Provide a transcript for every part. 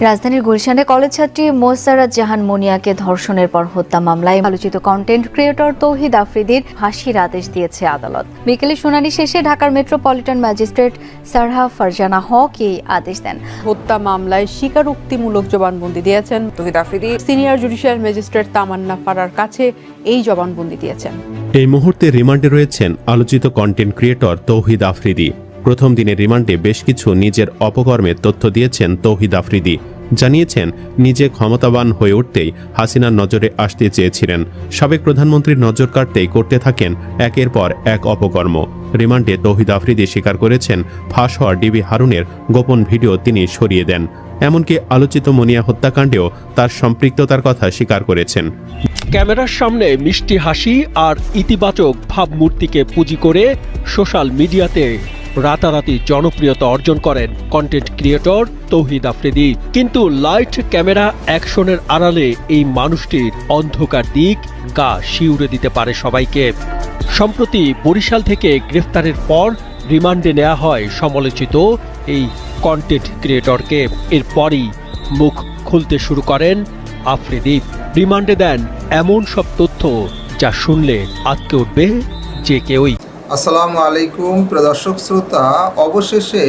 রাজধানীর গুলশানে কলেজ ছাত্রী মোসারাত জাহান মুনিয়াকে ধর্ষণের পর হত্যা মামলায় আলোচিত কন্টেন্ট ক্রিয়েটর তৌহিদ আফ্রিদির ফাঁসির আদেশ দিয়েছে আদালত। বিকেলে শুনানি শেষে ঢাকার মেট্রোপলিটন ম্যাজিস্ট্রেট সারহা ফারজানা হক এই আদেশ দেন। হত্যা মামলায় স্বীকারোক্তিমূলক জবানবন্দি দিয়েছেন Tohid Afridi. Senior judicial magistrate Tamanna ফারার কাছে এই জবানবন্দি দিয়েছেন। এই মুহূর্তে রিমান্ডে রয়েছেন আলোচিত কন্টেন্ট ক্রিয়েটর তৌহিদ আফ্রিদি। প্রথম দিনের রিমান্ডে বেশ কিছু নিজের অপকর্মের তথ্য দিয়েছেন তৌহিদ আফ্রিদি। জানিয়েছেন, নিজে ক্ষমতাবান হয়ে উঠতেই হাসিনার নজরে আসতে চেয়েছিলেন। সাবেক প্রধানমন্ত্রীর নজর কাটতেই করতে থাকেন একের পর এক অপকর্ম। রিমান্ডে তৌহিদ আফ্রিদি স্বীকার করেছেন, ফাঁস হওয়া ডিবি হারুনের গোপন ভিডিও তিনি সরিয়ে দেন। এমনকি আলোচিত মনিয়া হত্যাকাণ্ডেও তার সম্পৃক্ততার কথা স্বীকার করেছেন। ক্যামেরার সামনে মিষ্টি হাসি আর ইতিবাচক ভাবমূর্তিকে পুঁজি করে সোশ্যাল মিডিয়াতে রাতারাতি জনপ্রিয়তা অর্জন করেন কন্টেন্ট ক্রিয়েটর তৌহিদ আফ্রিদি। কিন্তু লাইট ক্যামেরা অ্যাকশনের আড়ালে এই মানুষটির অন্ধকার দিক গা শিউরে দিতে পারে সবাইকে। সম্প্রতি বরিশাল থেকে গ্রেফতারের পর রিমান্ডে নেওয়া হয় সমালোচিত এই কন্টেন্ট ক্রিয়েটরকে এরপরই মুখ খুলতে শুরু করেন আফ্রিদি। রিমান্ডে দেন এমন সব তথ্য যা শুনলে আটকে উঠবে যে কেউই। আসসালামু আলাইকুম প্রদর্শক শ্রোতা। অবশেষে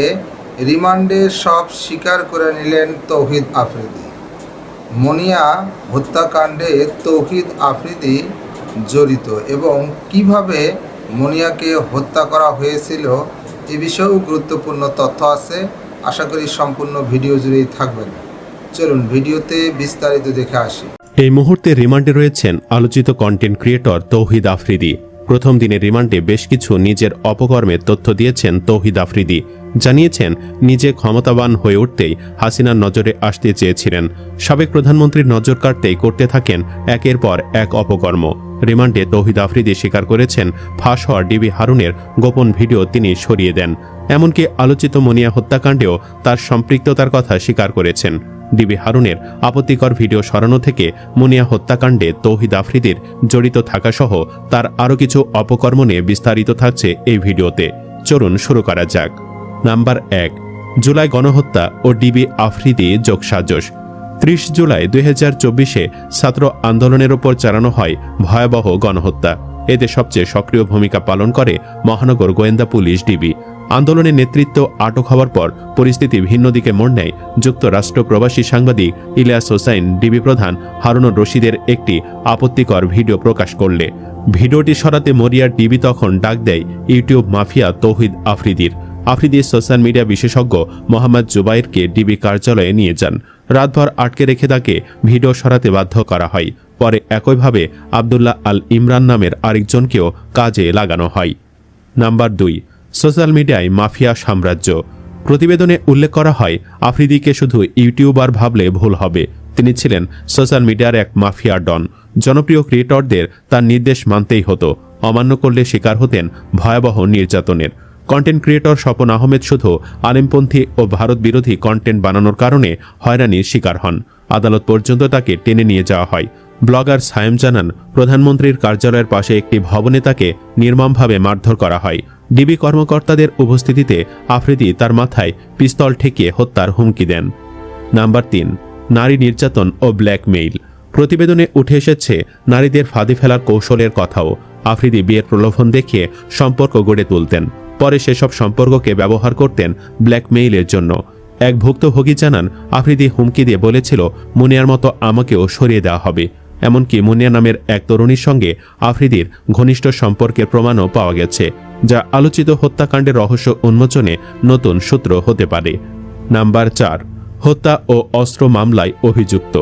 রিমান্ডে সব স্বীকার করে নিলেন তৌহিদ আফ্রিদি। মনিয়া হত্যাকাণ্ডে তৌহিদ আফ্রিদি জড়িত এবং কীভাবে মনিয়াকে হত্যা করা হয়েছিল এ বিষয়েও গুরুত্বপূর্ণ তথ্য আছে। আশা করি সম্পূর্ণ ভিডিও জুড়েই থাকবেন। চলুন ভিডিওতে বিস্তারিত দেখে আসি। এই মুহূর্তে রিমান্ডে রয়েছেন আলোচিত কন্টেন্ট ক্রিয়েটর তৌহিদ আফ্রিদি। প্রথম দিনের রিমান্ডে বেশ কিছু নিজের অপকর্মের তথ্য দিয়েছেন তৌহিদ আফ্রিদি। জানিয়েছেন, নিজে ক্ষমতাবান হয়ে উঠতেই হাসিনার নজরে আসতে চেয়েছিলেন। সাবেক প্রধানমন্ত্রীর নজর কাটতেই করতে থাকেন একের পর এক অপকর্ম। রিমান্ডে তৌহিদ আফ্রিদি স্বীকার করেছেন, ফাঁস হওয়া ডিবি হারুনের গোপন ভিডিও তিনি সরিয়ে দেন। এমনকি আলোচিত মনিয়া হত্যাকাণ্ডেও তার সম্পৃক্ততার কথা স্বীকার করেছেন। ডিবি হারুনের আপত্তিকর ভিডিও সরানো থেকে মুনিয়া হত্যাকাণ্ডে তৌহিদ আফ্রিদির জড়িত থাকাসহ তার আরও কিছু অপকর্ম নিয়ে বিস্তারিত থাকছে এই ভিডিওতে। চলুন শুরু করা যাক। নাম্বার এক, জুলাই গণহত্যা ও ডিবি আফ্রিদি যোগসাজশ। ত্রিশ জুলাই দুই হাজার চব্বিশে ছাত্র আন্দোলনের ওপর চালানো হয় ভয়াবহ গণহত্যা। এতে সবচেয়ে সক্রিয় ভূমিকা পালন করে মহানগর গোয়েন্দা পুলিশ ডিবি। আন্দোলনের নেতৃত্ব আটক হওয়ার পর পরিস্থিতি ভিন্ন দিকে মোড় নেয় যুক্তরাষ্ট্র প্রবাসী সাংবাদিক ইলিয়াস হোসাইন, ডিবি প্রধান হারুনুর রশিদের একটি আপত্তিকর ভিডিও প্রকাশ করলে। ভিডিওটি সরাতে মরিয়ার ডিবি তখন ডাক দেয় ইউটিউব মাফিয়া তৌহিদ আফ্রিদির। আফ্রিদি সোশ্যাল মিডিয়া বিশেষজ্ঞ মোহাম্মদ জুবাইরকে ডিবি কার্যালয়ে নিয়ে যান। রাতভর আটকে রেখে তাকে ভিডিও সরাতে বাধ্য করা হয়। পরে একইভাবে আবদুল্লাহ আল ইমরান নামের আরেকজনকেও কাজে লাগানো হয়। নাম্বার দুই সোশ্যাল মিডিয়ায় মাফিয়া সাম্রাজ্য। প্রতিবেদনে উল্লেখ করা হয়, আফ্রিদিকে শুধু ইউটিউবার ভাবলে ভুল হবে। তিনি ছিলেন সোশ্যাল মিডিয়ার এক মাফিয়া ডন। জনপ্রিয় ক্রিয়েটরদের তার নির্দেশ মানতেই হতো। অমান্য করলে শিকার হতেন ভয়াবহ নির্যাতনের। কন্টেন্ট ক্রিয়েটর স্বপন আহমেদ শুধু আলিমপন্থী ও ভারত বিরোধী কন্টেন্ট বানানোর কারণে হয়রানির শিকার হন। আদালত পর্যন্ত তাকে টেনে নিয়ে যাওয়া হয়। ব্লগার সায়েম জানান, প্রধানমন্ত্রীর কার্যালয়ের পাশে একটি ভবনে তাকে নির্মমভাবে মারধর করা হয়। ডিবি কর্মকর্তাদের উপস্থিতিতে আফ্রিদি তার মাথায় পিস্তল ঠেকিয়ে হত্যার হুমকি দেন। নাম্বার তিন, নারী নির্যাতন ও ব্ল্যাকমেইল। প্রতিবেদনে উঠে এসেছে, নারীদের ফাঁদে ফেলার কৌশলের কথাও আফ্রিদি বিয়ের প্রলোভন দেখিয়ে সম্পর্ক গড়ে তুলতেন। পরে সেসব সম্পর্ককে ব্যবহার করতেন ব্ল্যাকমেইলের জন্য। এক ভুক্তভোগী জানান, আফ্রিদি হুমকি দিয়ে বলেছিল, মুনিয়ার মতো আমাকেও সরিয়ে দেওয়া হবে। এমনকি মুনিয়া নামের এক তরুণীর সঙ্গে আফ্রিদির ঘনিষ্ঠ সম্পর্কের প্রমাণও পাওয়া গেছে, যা আলোচিত হত্যাকাণ্ডের রহস্য উন্মোচনে নতুন সূত্র হতে পারে। নাম্বার চার, হত্যা ও অস্ত্র মামলায় অভিযুক্ত।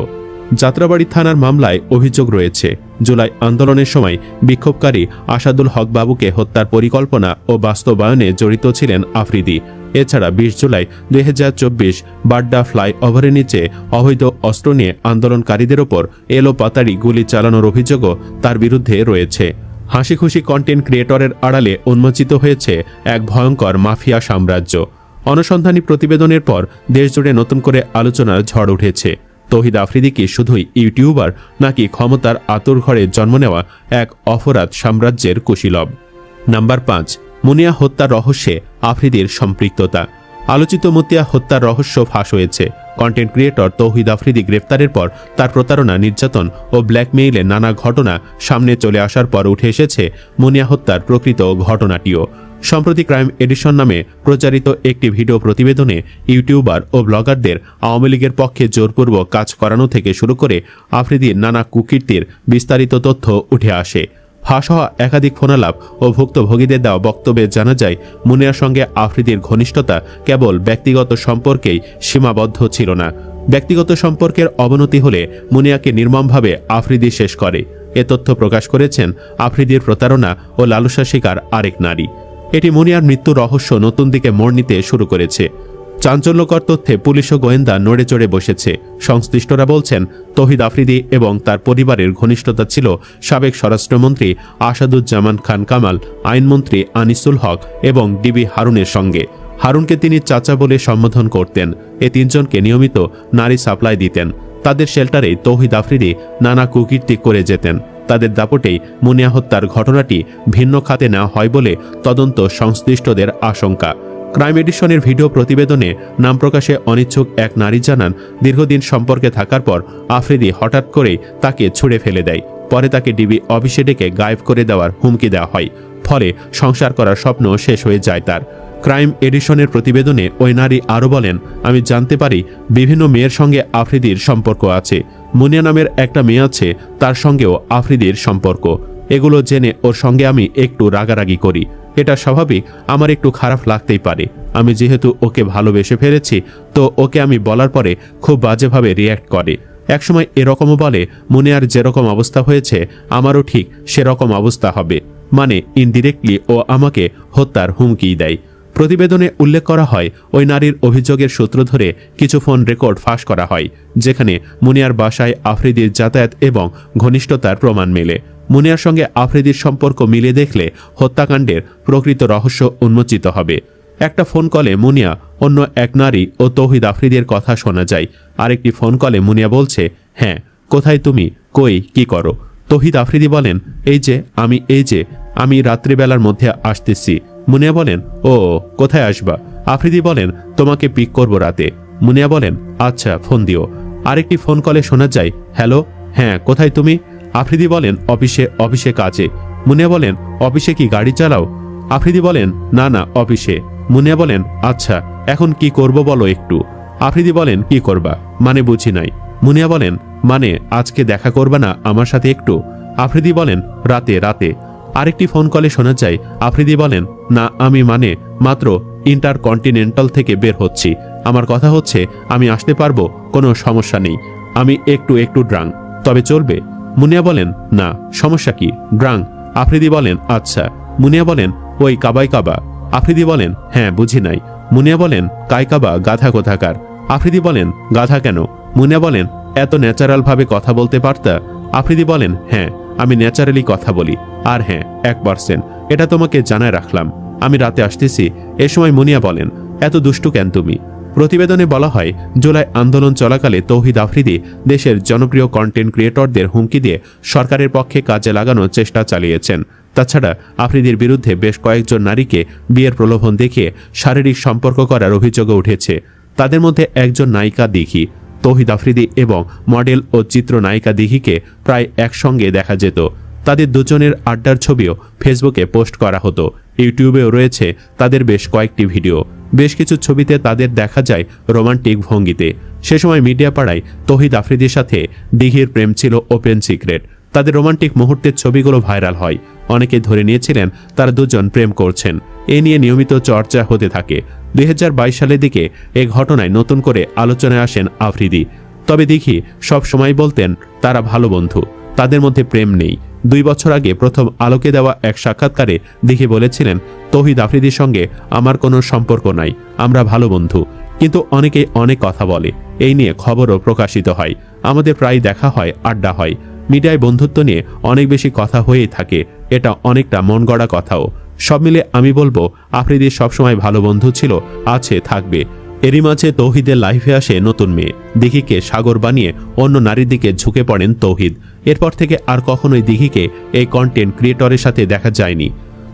যাত্রাবাড়ি থানার মামলায় অভিযোগ রয়েছে, জুলাই আন্দোলনের সময় বিক্ষোভকারী আসাদুল হক বাবুকে হত্যার পরিকল্পনা ও বাস্তবায়নে জড়িত ছিলেন আফ্রিদি। এছাড়া বিশ জুলাই দুই হাজার চব্বিশ বাড্ডা ফ্লাইওভারের নিচে অবৈধ অস্ত্র নিয়ে আন্দোলনকারীদের ওপর এলো পাতাড়ি গুলি চালানোর অভিযোগও তার বিরুদ্ধে রয়েছে। হাসি খুশি কন্টেন্ট ক্রিয়েটরের আড়ালে উন্মোচিত হয়েছে এক ভয়ঙ্কর মাফিয়া সাম্রাজ্য। অনুসন্ধানী প্রতিবেদনের পর দেশজুড়ে নতুন করে আলোচনার ঝড় উঠেছে। তহিদ আফ্রিদি কি শুধুই ইউটিউবার নাকি ক্ষমতার আতুর ঘরে জন্ম নেওয়া এক অপরাধ সাম্রাজ্যের কুশীলব? নাম্বার পাঁচ, মুনিয়া হত্যা রহস্যে আফ্রিদির সম্পৃক্ততা। আলোচিত মতিয়া হত্যার রহস্য ফাঁস হয়েছে। কন্টেন্ট ক্রিয়েটর তৌহিদ আফ্রিদি গ্রেফতারের পর তার প্রতারণা, নির্যাতন ও ব্ল্যাকমেইলের নানা ঘটনা সামনে চলে আসার পর উঠে এসেছে মুনিয়া হত্যার প্রকৃত ঘটনাটিও। সম্প্রতি ক্রাইম এডিশন নামে প্রচারিত একটি ভিডিও প্রতিবেদনে ইউটিউবার ও ব্লগারদের আওয়ামী লীগের পক্ষে জোরপূর্বক কাজ করানো থেকে শুরু করে আফ্রিদির নানা কুকীর্তির বিস্তারিত তথ্য উঠে আসে। হওয়া একাধিক ফোনালাপ ও ভুক্তভোগীদের দেওয়া বক্তব্যে জানা যায় মুনিয়ার সঙ্গে আফ্রিদির ঘনিষ্ঠতা কেবল ব্যক্তিগত সম্পর্কেই সীমাবদ্ধ ছিল না। ব্যক্তিগত সম্পর্কের অবনতি হলে মুনিয়াকে নির্মমভাবে আফ্রিদি শেষ করে। এ তথ্য প্রকাশ করেছেন আফ্রিদির প্রতারণা ও লালসা শিকার আরেক নারী। এটি মুনিয়ার মৃত্যুর রহস্য নতুন দিকে মোড় নিতে শুরু করেছে। চাঞ্চল্যকর তথ্যে পুলিশ ও গোয়েন্দা নড়ে চড়ে বসেছে। সংশ্লিষ্টরা বলছেন, তহিদ আফ্রিদি এবং তার পরিবারের ঘনিষ্ঠতা ছিল সাবেক স্বরাষ্ট্রমন্ত্রী আসাদুজ্জামান খান কামাল, আইনমন্ত্রী আনিসুল হক এবং ডিবি হারুনের সঙ্গে। হারুনকে তিনি চাচা বলে সম্বোধন করতেন। এ তিনজনকে নিয়মিত নারী সাপ্লাই দিতেন। তাদের শেল্টারে তৌহিদ আফ্রিদি নানা কুকীর্তি করে যেতেন। তাদের দাপটেই মুনিয়া হত্যার ঘটনাটি ভিন্ন খাতে নেওয়া হয় বলে তদন্ত সংশ্লিষ্টদের আশঙ্কা। ক্রাইম এডিশনের ভিডিও প্রতিবেদনে নাম প্রকাশে অনিচ্ছুক এক নারী জানান, দীর্ঘদিন সম্পর্কে থাকার পর আফ্রিদি হঠাৎ করেই তাকে ছুঁড়ে ফেলে দেয়। পরে তাকে ডিবি অফিসে ডেকে গায়েব করে দেওয়ার হুমকি দেওয়া হয়। ফলে সংসার করার স্বপ্ন শেষ হয়ে যায় তার। ক্রাইম এডিশনের প্রতিবেদনে ওই নারী আরও বলেন, আমি জানতে পারি বিভিন্ন মেয়ের সঙ্গে আফ্রিদির সম্পর্ক আছে। মুনিয়া নামের একটা মেয়ে আছে, তার সঙ্গেও আফ্রিদির সম্পর্ক। এগুলো জেনে ওর সঙ্গে আমি একটু রাগারাগি করি। এটা স্বাভাবিক, আমার একটু খারাপ লাগতেই পারে। আমি যেহেতু ওকে ভালোবেসে ফেলেছি, তো ওকে আমি বলার পরে খুব বাজেভাবে রিয়্যাক্ট করে। একসময় এরকমও বলে মুনিয়ার যেরকম অবস্থা হয়েছে, আমারও ঠিক সেরকম অবস্থা হবে। মানে ইনডিরেক্টলি ও আমাকে হত্যার হুমকি দেয়। প্রতিবেদনে উল্লেখ করা হয়, ওই নারীর অভিযোগের সূত্র ধরে কিছু ফোন রেকর্ড ফাঁস করা হয়, যেখানে মুনিয়ার বাসায় আফ্রিদির যাতায়াত এবং ঘনিষ্ঠতার প্রমাণ মেলে। মুনিয়ার সঙ্গে আফ্রিদির সম্পর্ক মিলে দেখলে হত্যাকাণ্ডের প্রকৃত রহস্য উন্মোচিত হবে। একটা ফোন কলে মুনিয়া, অন্য এক নারী ও তৌহিদ আফ্রিদের কথা শোনা যায়। আরেকটি ফোন কলে মুনিয়া বলছে হ্যাঁ কোথায় তুমি? কই? কি করো? তৌহিদ আফ্রিদি বলেন, এই যে, আমি, এই যে, আমি রাত্রিবেলার মধ্যে আসতেছি। মুনিয়া বলেন, ও, কোথায় আসবা? আফ্রিদি বলেন, তোমাকে পিক করব রাতে। মুনিয়া বলেন আচ্ছা ফোন দিও। আরেকটি ফোন কলে শোনা যায়, হ্যালো হ্যাঁ কোথায় তুমি? আফ্রিদি বলেন, অফিসে অফিসে কাজে। মুনিয়া বলেন, অফিসে কি গাড়ি চালাও? আফ্রিদি বলেন, না না, অফিসে। মুনিয়া বলেন আচ্ছা এখন কি করব বলো একটু? আফ্রিদি বলেন, কি করবা? মানে বুঝি নাই। মুনিয়া বলেন মানে আজকে দেখা করবা না আমার সাথে একটু? আফ্রিদি বলেন, রাতে রাতে। আরেকটি ফোন কলে শোনা যায়, আফ্রিদি বলেন, না, আমি মানে মাত্র ইন্টার কন্টিনেন্টাল থেকে বের হচ্ছি। আমার কথা হচ্ছে, আমি আসতে পারব, কোনো সমস্যা নেই। আমি একটু একটু ড্রাং। তবে চলবে। মুনিয়া বলেন, না, সমস্যা কি? ড্রাং আফ্রিদি বলেন আচ্ছা। মুনিয়া বলেন, ওই কাবাই কাবা। আফ্রিদি বলেন হ্যাঁ বুঝি নাই। মুনিয়া বলেন, কাই কাবা, গাধা কোথাকার? আফ্রিদি বলেন, গাধা কেন? মুনিয়া বলেন, এত ন্যাচারালভাবে কথা বলতে পারতা? আফ্রিদি বলেন হ্যাঁ আমি ন্যাচারালি কথা বলি। আর হ্যাঁ এক পার্সেন্ট। এটা তোমাকে জানায় রাখলাম। আমি রাতে আসতেছি। এ সময় মুনিয়া বলেন, এত দুষ্টু কেন তুমি? প্রতিবেদনে বলা হয়, জুলাই আন্দোলন চলাকালে তৌহিদ আফ্রিদি দেশের জনপ্রিয় কন্টেন্ট ক্রিয়েটরদের হুমকি দিয়ে সরকারের পক্ষে কাজে লাগানোর চেষ্টা চালিয়েছেন। তাছাড়া আফ্রিদির বিরুদ্ধে বেশ কয়েকজন নারীকে বিয়ের প্রলোভন দেখিয়ে শারীরিক সম্পর্ক করার অভিযোগও উঠেছে। তাদের মধ্যে একজন নায়িকা দিঘি, তৌহিদ আফ্রিদি এবং মডেল ও চিত্রনায়িকা দিঘিকে প্রায় একসঙ্গে দেখা যেত। তাদের দুজনের আড্ডার ছবিও ফেসবুকে পোস্ট করা হতো। ইউটিউবেও রয়েছে তাদের বেশ কয়েকটি ভিডিও। বেশ কিছু ছবিতে তাদের দেখা যায় রোমান্টিক ভঙ্গিতে। সে সময় মিডিয়া পাড়ায় তহিদ আফ্রিদির সাথে দিঘির প্রেম ছিল ওপেন সিক্রেট। তাদের রোমান্টিক মুহূর্তের ছবিগুলো ভাইরাল হয়। অনেকে ধরে নিয়েছিলেন তারা দুজন প্রেম করছেন। এ নিয়ে নিয়মিত চর্চা হতে থাকে। দুই হাজার বাইশ সালের দিকে এ ঘটনায় নতুন করে আলোচনায় আসেন আফ্রিদি। তবে দেখি সব সময় বলতেন, তারা ভালো বন্ধু। তাদের মধ্যে প্রেম নেই। দুই বছর আগে প্রথম আলোকে দেওয়া এক সাক্ষাৎকারে দিঘি বলেছিলেন, তৌহিদ আফ্রিদির সঙ্গে আমার কোনো সম্পর্ক নাই, আমরা ভালো বন্ধু। কিন্তু অনেকেই অনেক কথা বলে। এই নিয়ে খবরও প্রকাশিত হয়। আমাদের প্রায় দেখা হয়, আড্ডা হয়। মিডিয়ায় বন্ধুত্ব নিয়ে অনেক বেশি কথা হয়েই থাকে। এটা অনেকটা মন গড়া কথাও। সব মিলে আমি বলব, আফ্রিদি সবসময় ভালো বন্ধু ছিল, আছে, থাকবে। এরই মাঝে তৌহিদের লাইফে আসে নতুন মেয়ে। দিঘিকে সাগর বানিয়ে অন্য নারীর দিকে ঝুঁকে পড়েন তৌহিদ। এরপর থেকে আর কখনোই দিঘিকে এই কন্টেন্ট ক্রিয়েটরের সাথে দেখা যায়নি।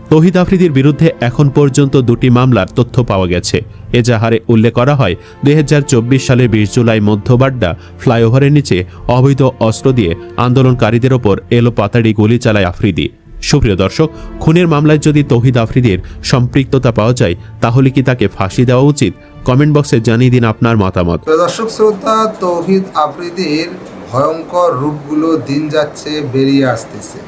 তৌহিদ আফ্রিদির বিরুদ্ধে এখন পর্যন্ত দুটি মামলার তথ্য পাওয়া গেছে। এজাহারে উল্লেখ করা হয়, দুই সালের বিশ জুলাই মধ্যবাড্ডা ফ্লাইওভারের নিচে অবৈধ অস্ত্র দিয়ে আন্দোলনকারীদের ওপর এলো পাতাড়ি গুলি চালায় আফ্রিদি। সুপ্রিয় দর্শক, খুনের মামলায় যদি তৌহিদ আফ্রিদির সম্পৃক্ততা পাওয়া যায়, তাহলে কি তাকে ফাঁসি দেওয়া উচিত? কমেন্ট বক্সে জানিয়ে দিন আপনার মতামত। দর্শক, শ্রোতা, তৌহিদ আফ্রিদির ভয়ঙ্কর রূপগুলো দিন যাচ্ছে বেরিয়ে আসতেছে।